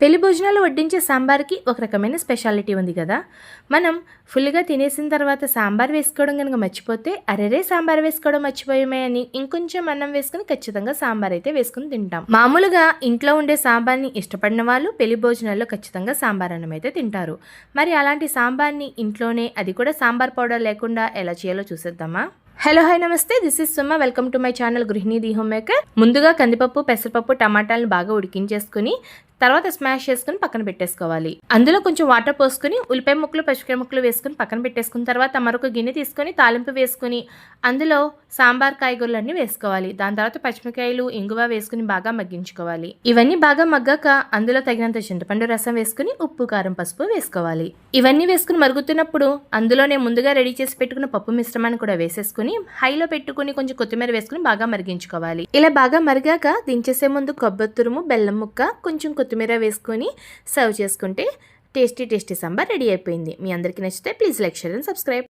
పెళ్ళి భోజనాలు వడ్డించే సాంబార్కి ఒక రకమైన స్పెషాలిటీ ఉంది కదా. మనం ఫుల్గా తినేసిన తర్వాత సాంబార్ వేసుకోవడం కనుక మర్చిపోతే అరెరే సాంబార్ వేసుకోవడం మర్చిపోయామే అని ఇంకొంచెం అన్నం వేసుకుని ఖచ్చితంగా సాంబార్ అయితే వేసుకుని తింటాం. మామూలుగా ఇంట్లో ఉండే సాంబార్ని ఇష్టపడిన వాళ్ళు పెళ్ళి భోజనాల్లో ఖచ్చితంగా సాంబార్ అన్నం అయితే తింటారు. మరి అలాంటి సాంబార్ని ఇంట్లోనే అది కూడా సాంబార్ పౌడర్ లేకుండా ఎలా చేయాలో చూసేద్దామా? హలో హాయ్ నమస్తే. This is Suma welcome to my channel గృహిణి ది హోమ్ మేకర్ ముందుగా కందిపప్పు పెసరపప్పు టమాటాలను బాగా ఉడికించేసుకుని తర్వాత స్మాష్ చేసుకుని పక్కన పెట్టేసుకోవాలి. అందులో కొంచెం వాటర్ పోసుకుని ఉల్లిపాయ ముక్కలు పచ్చిమిరపకాయ ముక్కలు వేసుకుని పక్కన పెట్టేసుకున్న తర్వాత మరొక గిన్నె తీసుకొని తాలింపు వేసుకుని అందులో సాంబార్ కాయగూరలన్నీ వేసుకోవాలి. దాని తర్వాత పచ్చిమిరకాయలు ఇంగువ వేసుకుని బాగా మగ్గించుకోవాలి. ఇవన్నీ బాగా మగ్గాక అందులో తగినంత చింతపండు రసం వేసుకుని ఉప్పు కారం పసుపు వేసుకోవాలి. ఇవన్నీ వేసుకుని మరుగుతున్నప్పుడు అందులోనే ముందుగా రెడీ చేసి పెట్టుకున్న పప్పు మిశ్రమాన్ని కూడా వేసేసుకుని హైలో పెట్టుకుని కొంచెం కొత్తిమీర వేసుకుని బాగా మరిగించుకోవాలి. ఇలా బాగా మరిగాక దించేసే ముందు కొబ్బరి తురుము బెల్లం ముక్క కొంచెం కొత్తిమీర వేసుకొని సర్వ్ చేసుకుంటే టేస్టీ టేస్టీ సాంబార్ రెడీ అయిపోయింది. మీ అందరికీ నచ్చితే please like share and subscribe.